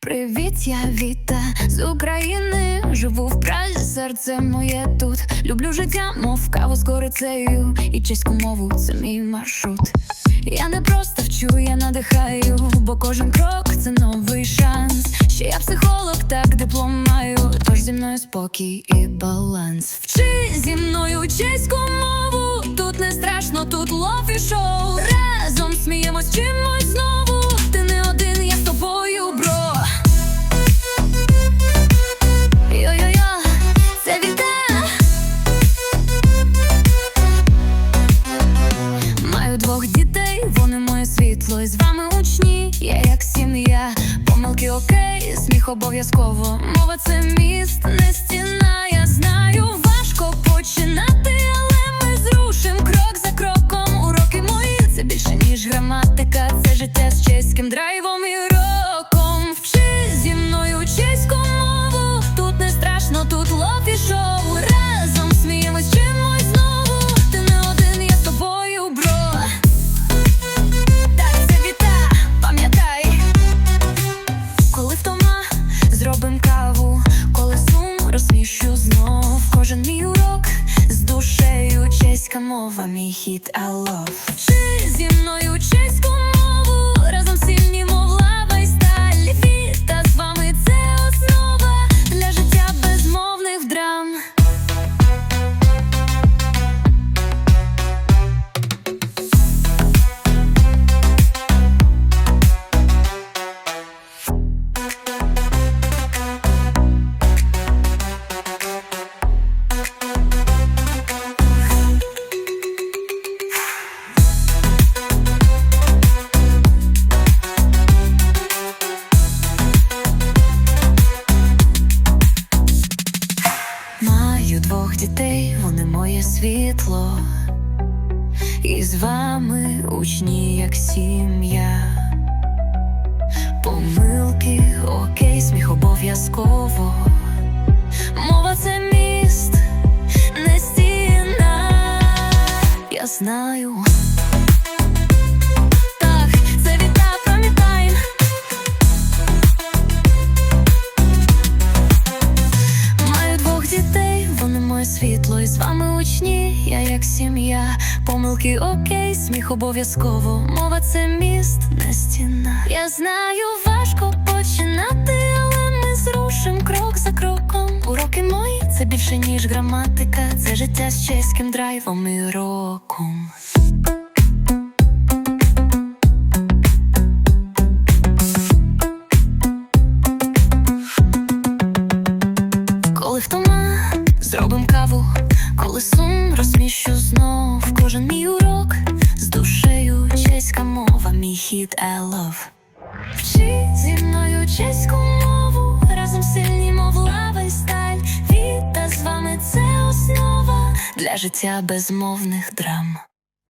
Привіт, я Віта з України. Живу в Празі, серце моє тут. Люблю життя, мов каву з корицею. І чеську мову це мій маршрут. Я не просто вчу, я надихаю, бо кожен крок це новий шанс. Ще я психолог, так диплом маю. Тож зі мною спокій і баланс. Вчи зі мною чеську мову. Тут не страшно, тут лов і шоу. Помилки окей, сміх обов'язково. Мова це міст, не стіна. Я знаю, важко починати, але ми зрушим крок за кроком. Уроки мої це більше ніж граматика, це життя з чеським драйвом і роком. Вчи зі мною чеську мову. Тут не страшно, тут лов і. Зробим каву, коли сум розміщу знов. Кожен мій урок з душею, чеська мова, мій хіт I. Вчи зі мною чеську мову, разом сильні, мов світло. І з вами учні, як сім'я. Помилки, окей, сміх обов'язково. Мова це міст, не стіна. Я знаю. Світло, і з вами учні, я як сім'я. Помилки окей, сміх обов'язково. Мова це міст, не стіна. Я знаю, важко починати, але ми зрушим крок за кроком. Уроки мої це більше, ніж граматика. Це життя з чеським драйвом і роком. Коли сум розміщу знов. Кожен мій урок з душею чеська мова, мій хід елов. Вчи зі мною чеську мову, разом сильні, мов лава й сталь. Віта з вами це основа для життя безмовних драм.